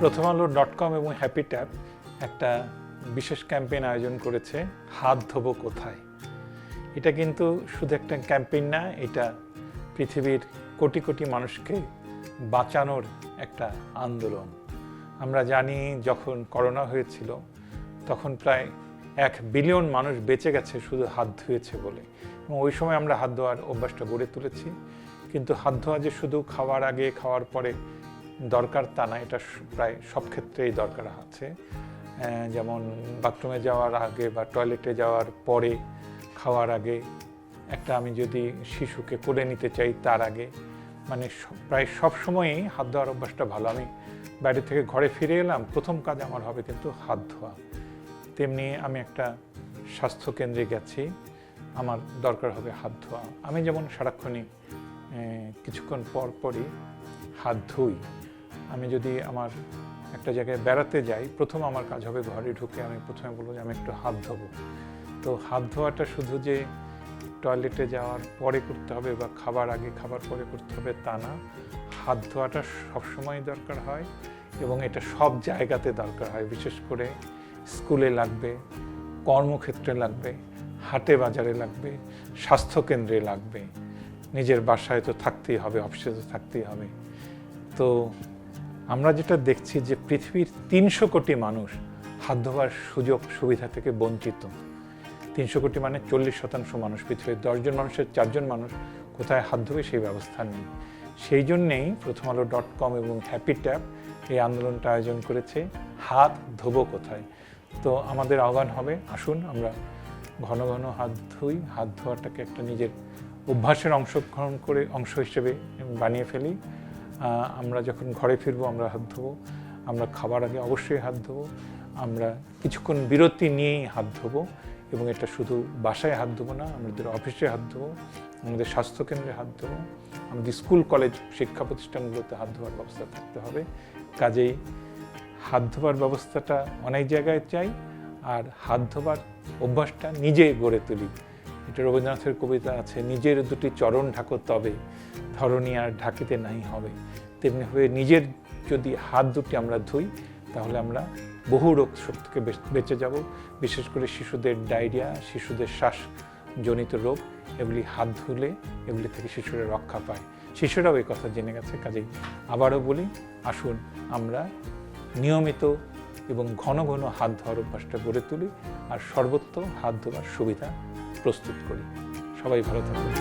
প্রথম আলো dot com এবং হ্যাপি ট্যাপ একটা বিশেষ ক্যাম্পেইন আয়োজন করেছে, হাত ধোবো কোথায়? এটা কিন্তু শুধু একটা ক্যাম্পেইন না, এটা পৃথিবীর কোটি কোটি মানুষকে বাঁচানোর একটা আন্দোলন। আমরা জানি যখন করোনা হয়েছিল, তখন প্রায় এক বিলিয়ন মানুষ বেঁচে গেছে শুধু হাত ধুয়েছে বলে। এবং ওই সময় আমরা হাত ধোয়ার অভ্যাসটা গড়ে তুলেছি। কিন্তু হাত ধোয়া যে শুধু খাওয়ার আগে, খাওয়ার পরে দরকার তা না, এটা প্রায় সব ক্ষেত্রেই দরকার আছে। যেমন বাথরুমে যাওয়ার আগে বা টয়লেটে যাওয়ার পরে, খাওয়ার আগে, একটা আমি যদি শিশুকে কোলে নিতে চাই তার আগে মানে প্রায় সব সময়ই হাত ধোয়ার অভ্যাসটা ভালো। আমি বাইরে থেকে ঘরে ফিরে এলাম, প্রথম কাজ আমার হবে কিন্তু হাত ধোয়া। তেমনি আমি একটা স্বাস্থ্য কেন্দ্রে গেছি, আমার দরকার হবে হাত ধোয়া। আমি যেমন সারাক্ষণই কিছুক্ষণ পর পরই হাত ধুই। আমি যদি আমার একটা জায়গায় বেড়াতে যাই, প্রথম আমার কাজ হবে ঘরে ঢুকে আমি প্রথমে বলব যে আমি একটু হাত ধোবো। তো হাত ধোয়াটা শুধু যে টয়লেটে যাওয়ার পরে করতে হবে বা খাবার আগে খাবার পরে করতে হবে তা না, হাত ধোয়াটা সবসময় দরকার হয় এবং এটা সব জায়গাতে দরকার হয়। বিশেষ করে স্কুলে লাগবে, কর্মক্ষেত্রে লাগবে, হাটে বাজারে লাগবে, স্বাস্থ্যকেন্দ্রে লাগবে, নিজের বাসায় তো থাকতেই হবে, অফিসে তো থাকতেই হবে। তো আমরা যেটা দেখছি যে পৃথিবীর তিনশো কোটি মানুষ হাত ধোয়ার সুযোগ সুবিধা থেকে বঞ্চিত। তিনশো কোটি মানে চল্লিশ শতাংশ মানুষ পৃথিবীর দশজন মানুষের চারজন মানুষ কোথায় হাত ধোবে সেই ব্যবস্থা নেই। সেই জন্যেই প্রথম আলো ডট কম এবং হ্যাপি ট্যাপ এই আন্দোলনটা আয়োজন করেছে। হাত ধোবো কোথায়? তো আমাদের আহ্বান হবে, আসুন আমরা ঘন ঘন হাত ধুই। হাত ধোয়াটাকে একটা নিজের অভ্যাসের অংশগ্রহণ করে অংশ হিসেবে বানিয়ে ফেলি। আমরা যখন ঘরে ফিরবো, আমরা হাত ধোবো। আমরা খাবার আগে অবশ্যই হাত ধোবো। আমরা কিছুক্ষণ বিরতি নিয়েই হাত ধোবো এবং এটা শুধু বাসায় হাত ধোবো না, আমাদের অফিসে হাত ধোবো, আমাদের স্বাস্থ্যকেন্দ্রে হাত ধোবো, আমাদের স্কুল, কলেজ, শিক্ষা প্রতিষ্ঠানগুলোতে হাত ধোয়ার ব্যবস্থা থাকতে হবে। কাজেই হাত ধোবার ব্যবস্থাটা অনেক জায়গায় চাই আর হাত ধোবার অভ্যাসটা নিজে গড়ে তুলি। এটা রবীন্দ্রনাথের কবিতা আছে, নিজের দুটি চরণ ঢাকো তবে। ধরণী আর ঢাকিতে নাই হবে। তেমনিভাবে নিজের যদি হাত দুটি আমরা ধুই, তাহলে আমরা বহু রোগ থেকে বেঁচে যাব। বিশেষ করে শিশুদের ডায়রিয়া, শিশুদের শ্বাসজনিত রোগ, এগুলি হাত ধুলে এগুলি থেকে শিশুরা রক্ষা পায়। শিশুরাও এই কথা জেনে গেছে, কাজেই আবারও বলি, আসুন আমরা নিয়মিত এবং ঘন ঘন হাত ধোয়ার অভ্যাসটা গড়ে তুলি আর সর্বত্র হাত ধোয়ার সুবিধা প্রস্তুত করি। সবাই ভালো থাকুন।